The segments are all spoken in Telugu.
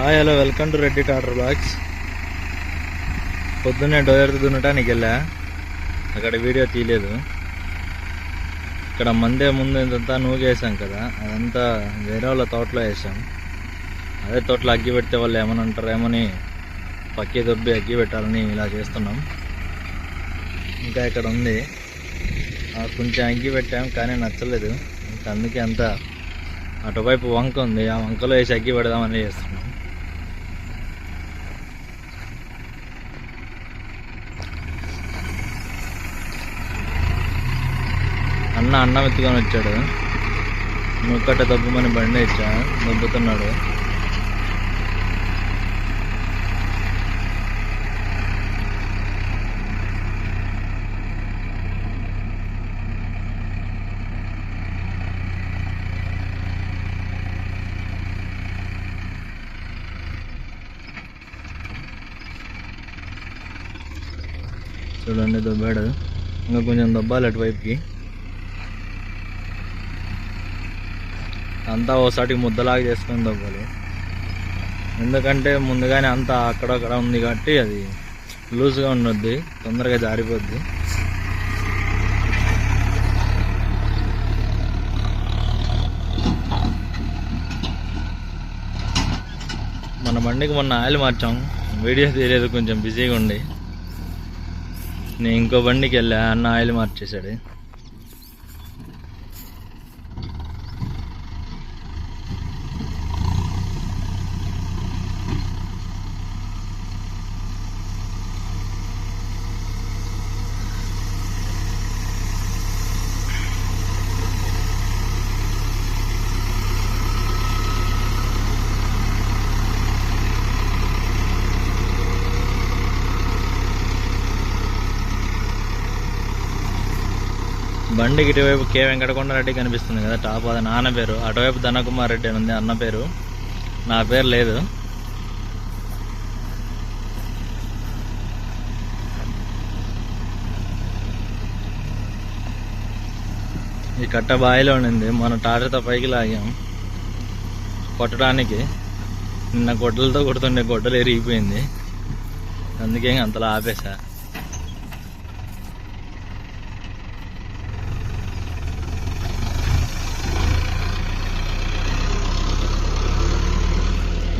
Hi hello welcome to Reddy Tatar blogs పొద్దున్నే డోయర్ దున్నటానికి వెళ్ళా. అక్కడ వీడియో తీయలేదు. ఇక్కడ మందే ముందు ఇంతంతా నూగేసాం వేసాం కదా. అదంతా వేరే వాళ్ళ తోటలో వేసాం అదే తోటలో అగ్గి పెడితే వాళ్ళు ఏమని అంటారేమని పక్కి దొబ్బి అగ్గి పెట్టాలని ఇలా చేస్తున్నాం. ఇంకా ఇక్కడ ఉంది. కొంచెం అగ్గి పెట్టాం కానీ నచ్చలేదు. ఇంకా అందుకే అంతా అటువైపు వంక ఉంది. ఆ వంకలో వేసి అగ్గి పెడదామని చేస్తున్నాం. అన్న అన్నం ఎత్తుకొని వచ్చాడు. ముక్కట దబ్బుమని బండి ఇచ్చా దబ్బుతున్నాడు. చూడండి దొబ్బాడు. ఇంకా కొంచెం దబ్బాలి అటువైపుకి. అంతా ఓసారి ముద్దలాగా చేసుకొని దవ్వాలి ఎందుకంటే ముందుగానే అంతా అక్కడక్కడ ఉంది కాబట్టి అది లూజ్గా ఉండొద్ది తొందరగా జారిపోద్ది. మన బండికి మొన్న ఆయిల్ మార్చాం వీడియో తీయలేదు కొంచెం బిజీగా ఉండి. నేను ఇంకో బండికి వెళ్ళా అన్న ఆయిల్ మార్చేశాడు. బండికి ఇటువైపు కే వెంకటకొండ రెడ్డి కనిపిస్తుంది కదా టాప్ అది నాన్న పేరు. అటువైపు ధనకుమార్ రెడ్డి అని ఉంది అన్న పేరు. నా పేరు లేదు. ఈ కట్ట బాయిలో ఉండింది. మన టాటర్తో పైకి లాగాం. కొట్టడానికి. నిన్న గొడ్డలతో కొడుతుండే గొడ్డలు ఎరిగిపోయింది. అందుకే అంతలా ఆపేసా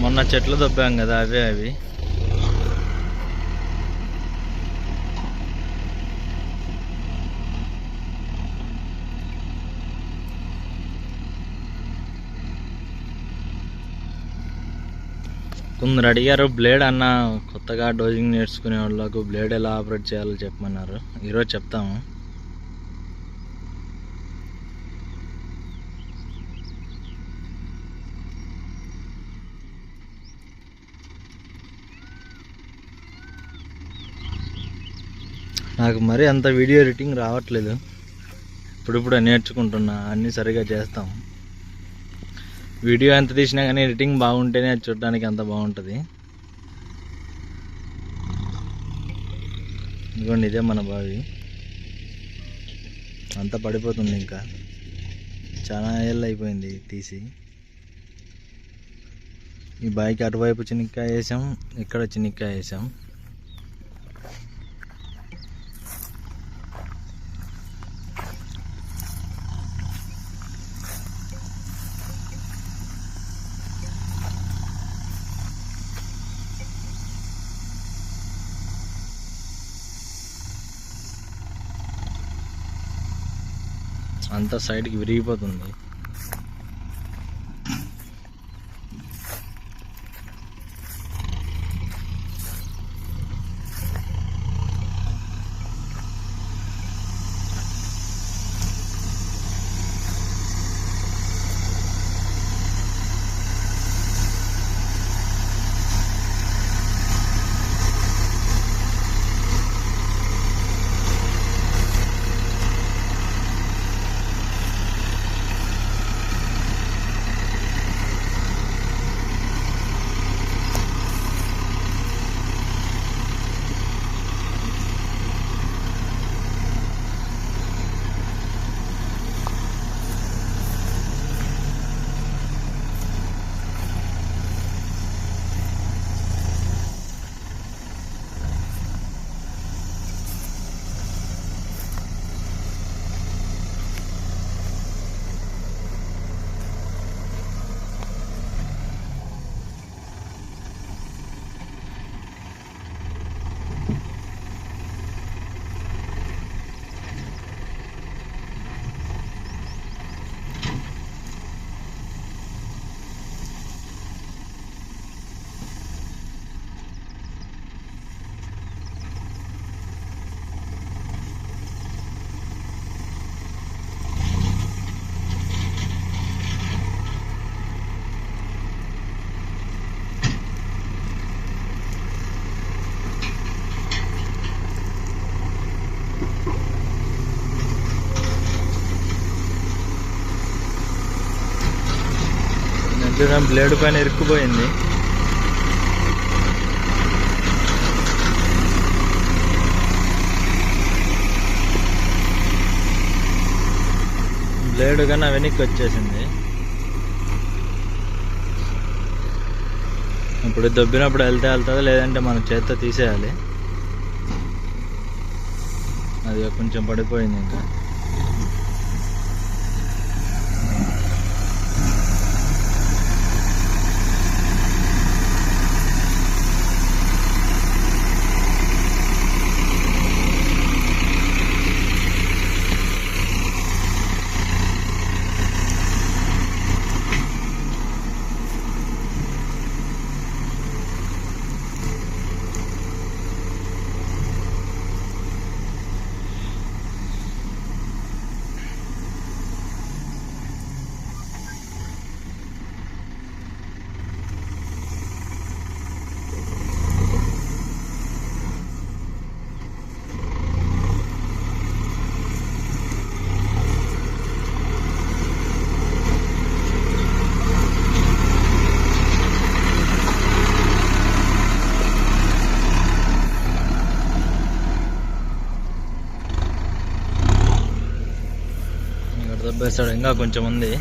మొన్న చెట్లు దొబ్బాం కదా అవే అవి. కొందరు అడిగారు బ్లేడ్ అన్న కొత్తగా డోజింగ్ నేర్చుకునే వాళ్ళకు బ్లేడ్ ఎలా ఆపరేట్ చేయాలో చెప్పమన్నారు. ఈరోజు చెప్తాము. నాకు మరీ అంత వీడియో ఎడిటింగ్ రావట్లేదు. ఇప్పుడిప్పుడు నేర్చుకుంటున్నా అన్నీ సరిగా చేస్తాం. వీడియో ఎంత తీసినా కానీ ఎడిటింగ్ బాగుంటేనే అది చూడడానికి అంత బాగుంటుంది. ఇదిగోండి ఇదే మన బావి. అంతా పడిపోతుంది ఇంకా. చాలా ఏళ్ళు అయిపోయింది తీసి. ఈ బావికి అటువైపు చినిక్కాయ వేసాం ఇక్కడ చినిక్కాయ వేసాం. అంతా సైడ్కి విరిగిపోతుంది. మధ్యలో బ్లేడ్ పైన ఇరుక్కుపోయింది. బ్లేడ్ కన్నా వెనక్కి వచ్చేసింది. ఇప్పుడు దొబ్బినప్పుడు వెళ్తే వెళ్తుంది లేదంటే మనం చేత్తో తీసేయాలి. అది కొంచెం పడిపోయింది ఇంకా ఇక్కడ దబ్బేస్తాడు ఇంకా కొంచెం ఉంది.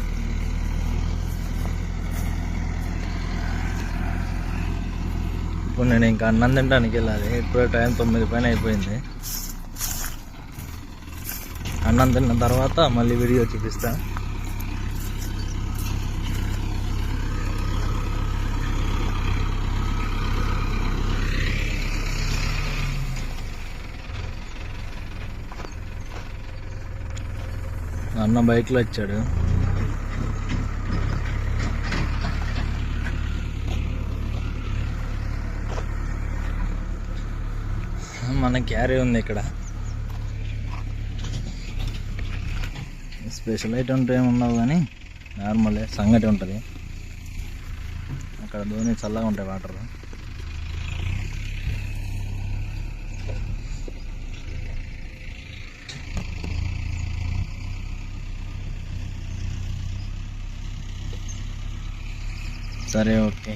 ఇప్పుడు నేను ఇంకా అన్నం తినడానికి వెళ్ళాలి. ఇప్పుడే టైం తొమ్మిది పైన అయిపోయింది. అన్నం తిన్న తర్వాత మళ్ళీ వీడియో చూపిస్తాను అన్న బైక్లో వచ్చాడు మన క్యారీ ఉంది ఇక్కడ. స్పెషల్ ఐటమ్ ఏమి ఉండవు కానీ నార్మలే సంగటి ఉంటుంది. అక్కడ ధోని చల్లగా ఉంటాయి వాటర్ సరే ఓకే.